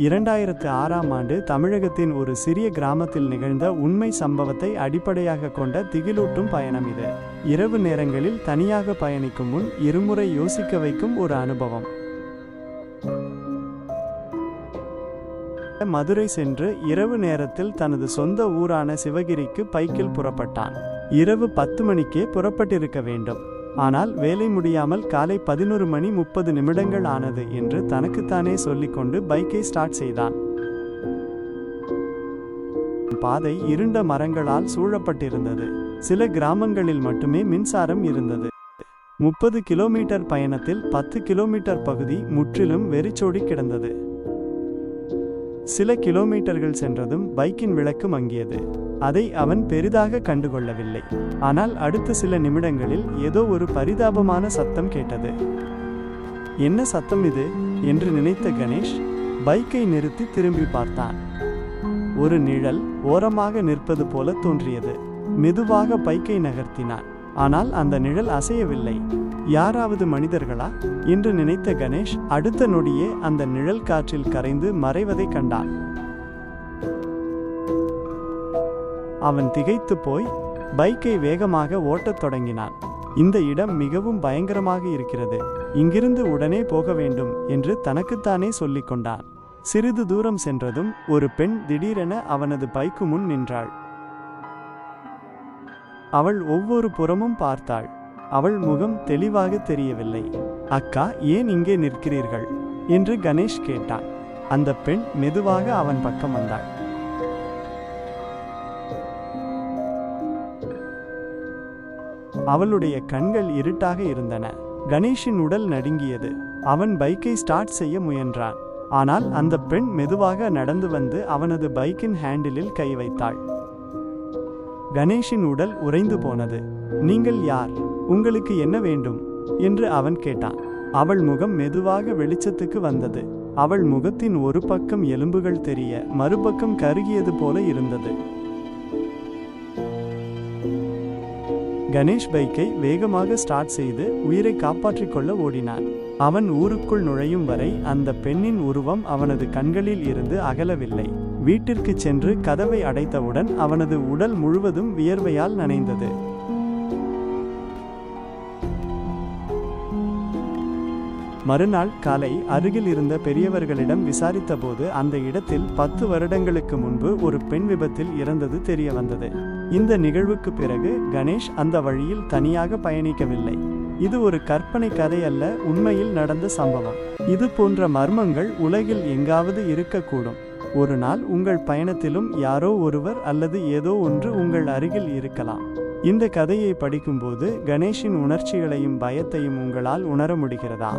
இரண்டாயிரத்து ஆறாம் ஆண்டு தமிழகத்தின் ஒரு சிறிய கிராமத்தில் நிகழ்ந்த உண்மை சம்பவத்தை அடிப்படையாக கொண்ட திகிலூட்டும் பயணம் இது. இரவு நேரங்களில் தனியாக பயணிக்கும் முன் இருமுறை யோசிக்க வைக்கும் ஒரு அனுபவம். மதுரை சென்று இரவு நேரத்தில் தனது சொந்த ஊரான சிவகிரிக்கு பைக்கில் புறப்பட்டான். இரவு பத்து மணிக்கே புறப்பட்டிருக்க வேண்டும். ஆனால் வேலை முடியாமல் காலை பதினொரு மணி முப்பது நிமிடங்கள் ஆனது என்று தனக்குத்தானே சொல்லிக்கொண்டு பைக்கை ஸ்டார்ட் செய்தான். பாதை இருண்ட மரங்களால் சூழப்பட்டிருந்தது. சில கிராமங்களில் மட்டுமே மின்சாரம் இருந்தது. முப்பது கிலோமீட்டர் பயணத்தில் பத்து கிலோமீட்டர் பகுதி முற்றிலும் வெறிச்சோடி கிடந்தது. சில கிலோமீட்டர்கள் சென்றதும் பைக்கின் விளக்கு மங்கியது. அதை அவன் பெரிதாக கண்டுகொள்ளவில்லை. ஆனால் அடுத்த சில நிமிடங்களில் ஏதோ ஒரு பரிதாபமான சத்தம் கேட்டது. என்ன சத்தம் இது? என்று நினைத்த கணேஷ் பைக்கை நிறுத்தி திரும்பி பார்த்தான். ஒரு நிழல் ஓரமாக நிற்பது போல தோன்றியது. மெதுவாக பைக்கை நகர்த்தினான். ஆனால் அந்த நிழல் அசையவில்லை. யாராவது மனிதர்களா? என்று நினைத்த கணேஷ் அடுத்த நொடியே அந்த நிழல் காற்றில் கரைந்து மறைவதை கண்டான். அவன் திகைத்து போய் பைக்கை வேகமாக ஓட்டத் தொடங்கினான். இந்த இடம் மிகவும் பயங்கரமாக இருக்கிறது. இங்கிருந்து உடனே போக வேண்டும் என்று தனக்குத்தானே சொல்லிக் கொண்டான். சிறிது தூரம் சென்றதும் ஒரு பெண் திடீரென அவனது பைக்கு முன் நின்றாள். அவள் ஒவ்வொரு புறமும் பார்த்தாள். அவள் முகம் தெளிவாக தெரியவில்லை. அக்கா ஏன் இங்கே நிற்கிறீர்கள்? என்று கணேஷ் கேட்டான். அந்த பெண் மெதுவாக அவன் பக்கம் வந்தாள். அவளுடைய கண்கள் இருட்டாக இருந்தன. கணேஷின் உடல் நடுங்கியது. அவன் பைக்கை ஸ்டார்ட் செய்ய முயன்றான். ஆனால் அந்த பெண் மெதுவாக நடந்து வந்து அவனது பைக்கின் ஹேண்டிலில் கை வைத்தாள். கணேஷின் உடல் உறைந்து போனது. நீங்கள் யார்? உங்களுக்கு என்ன வேண்டும்? என்று அவன் கேட்டான். அவள் முகம் மெதுவாக வெளிச்சத்துக்கு வந்தது. அவள் முகத்தின் ஒரு பக்கம் எலும்புகள் தெரிய மறுபக்கம் கருகியது போல இருந்தது. கணேஷ் பைக்கை வேகமாக ஸ்டார்ட் செய்து உயிரை காப்பாற்றிக் கொள்ள ஓடினான். அவன் ஊருக்குள் நுழையும் வரை அந்த பெண்ணின் உருவம் அவனது கண்களில் இருந்து அகலவில்லை. வீட்டிற்கு சென்று கதவை அடைத்தவுடன் அவனது உடல் முழுவதும் வியர்வையால் நனைந்தது. மறுநாள் காலை அருகில் இருந்த பெரியவர்களிடம் விசாரித்தபோது அந்த இடத்தில் பத்து வருடங்களுக்கு முன்பு ஒரு பெண் விபத்தில் இறந்தது தெரிய வந்தது இந்த நிகழ்வுக்கு பிறகு கணேஷ் அந்த வழியில் தனியாக பயணிக்கவில்லை. இது ஒரு கற்பனை கதை அல்ல உண்மையில் நடந்த சம்பவம். இது போன்ற மர்மங்கள் உலகில் எங்காவது இருக்கக்கூடும். ஒரு நாள் உங்கள் பயணத்திலும் யாரோ ஒருவர் அல்லது ஏதோ ஒன்று உங்கள் அருகில் இருக்கலாம். இந்த கதையை படிக்கும்போது கணேஷின் உணர்ச்சிகளையும் பயத்தையும் உங்களால் உணர முடிகிறதா?